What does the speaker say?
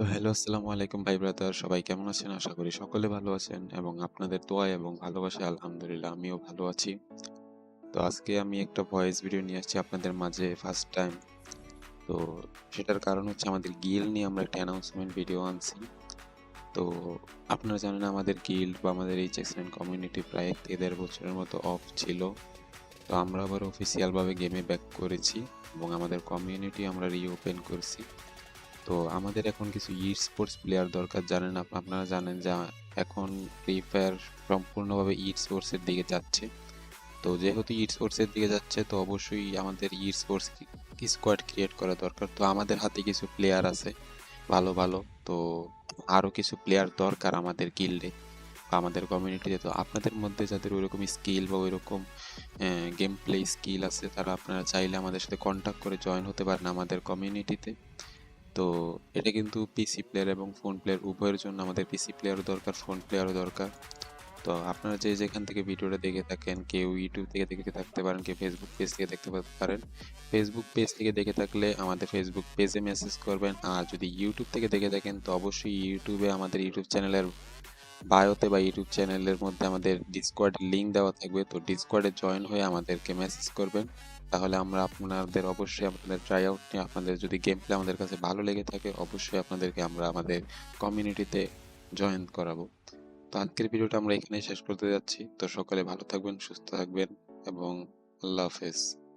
তো হ্যালো, আসসালামু আলাইকুম ভাই ব্রাদার। সবাই কেমন আছেন? আশা করি সকলে ভালো আছেন এবং আপনাদের দোয়া এবং ভালোবাসা আলহামদুলিল্লাহ আমিও ভালো আছি। তো আজকে আমি একটা ভয়েস ভিডিও নিয়ে আসছি আপনাদের মাঝে ফার্স্ট টাইম তো সেটার কারণ হচ্ছে আমাদের গিল নিয়ে আমরা একটা অ্যানাউন্সমেন্ট ভিডিও আনছি। তো আপনারা জানেন আমাদের গিল্ড বা আমাদের এই এক্সেলেন্ট কমিউনিটি প্রায় দেড় বছরের মতো অফ ছিল। তো আমরা আবার অফিসিয়ালভাবে গেমে ব্যাক করেছি এবং আমাদের কমিউনিটি আমরা রিওপেন করছি। তো আমাদের এখন কিছু ই স্পোর্টস প্লেয়ার দরকার, জানেন আপনারা জানেন যে এখন ফ্রি ফায়ার সম্পূর্ণভাবে ই স্পোর্টসের দিকে যাচ্ছে। তো যেহেতু ই স্পোর্টসের দিকে যাচ্ছে, তো অবশ্যই আমাদের ই স্পোর্টস স্কোয়াড ক্রিয়েট করা দরকার। তো আমাদের হাতে কিছু প্লেয়ার আছে, ভালো ভালো। তো আরও কিছু প্লেয়ার দরকার আমাদের গিল্ডে বা আমাদের কমিউনিটিতে তো। আপনাদের মধ্যে যাদের ওই ওইরকম স্কিল বা ওইরকম গেম প্লে স্কিল আছে, তারা আপনারা চাইলে আমাদের সাথে কন্ট্যাক্ট করে জয়েন হতে পারেন আমাদের কমিউনিটিতে তো এটা কিন্তু পিসি প্লেয়ার এবং ফোন প্লেয়ার উভয়ের জন্য আমাদের পিসি প্লেয়ারও দরকার ফোন প্লেয়ারও দরকার। তো আপনারা যে যেখান থেকে ভিডিওটা দেখে থাকেন, কেউ ইউটিউব থেকে দেখে থাকতে পারেন, কেউ ফেসবুক পেজ থেকে দেখতে পারেন ফেসবুক পেজ থেকে দেখে থাকলে আমাদের ফেসবুক পেজে মেসেজ করবেন। আর যদি ইউটিউব থেকে দেখে থাকেন, তো অবশ্যই ইউটিউবে আমাদের ইউটিউব চ্যানেলের বায়োতে বা ইউটিউব চ্যানেলের মধ্যে আমাদের ডিসকোয়ার্ড লিঙ্ক দেওয়া থাকবে। তো ডিসকোয়ার্ডে জয়েন হয়ে আমাদেরকে মেসেজ করবেন। তাহলে আমরা আপনাদের অবশ্যই আপনাদের ট্রাই আউট নিয়ে আপনাদের যদি গেম প্লে আমাদের কাছে ভালো লেগে থাকে, অবশ্যই আপনাদেরকে আমরা আমাদের কমিউনিটিতে জয়েন করাবো। তো আজকের ভিডিওটা আমরা এখানেই শেষ করতে যাচ্ছি। তো সকলে ভালো থাকবেন, সুস্থ থাকবেন এবং আল্লাহ হাফেজ।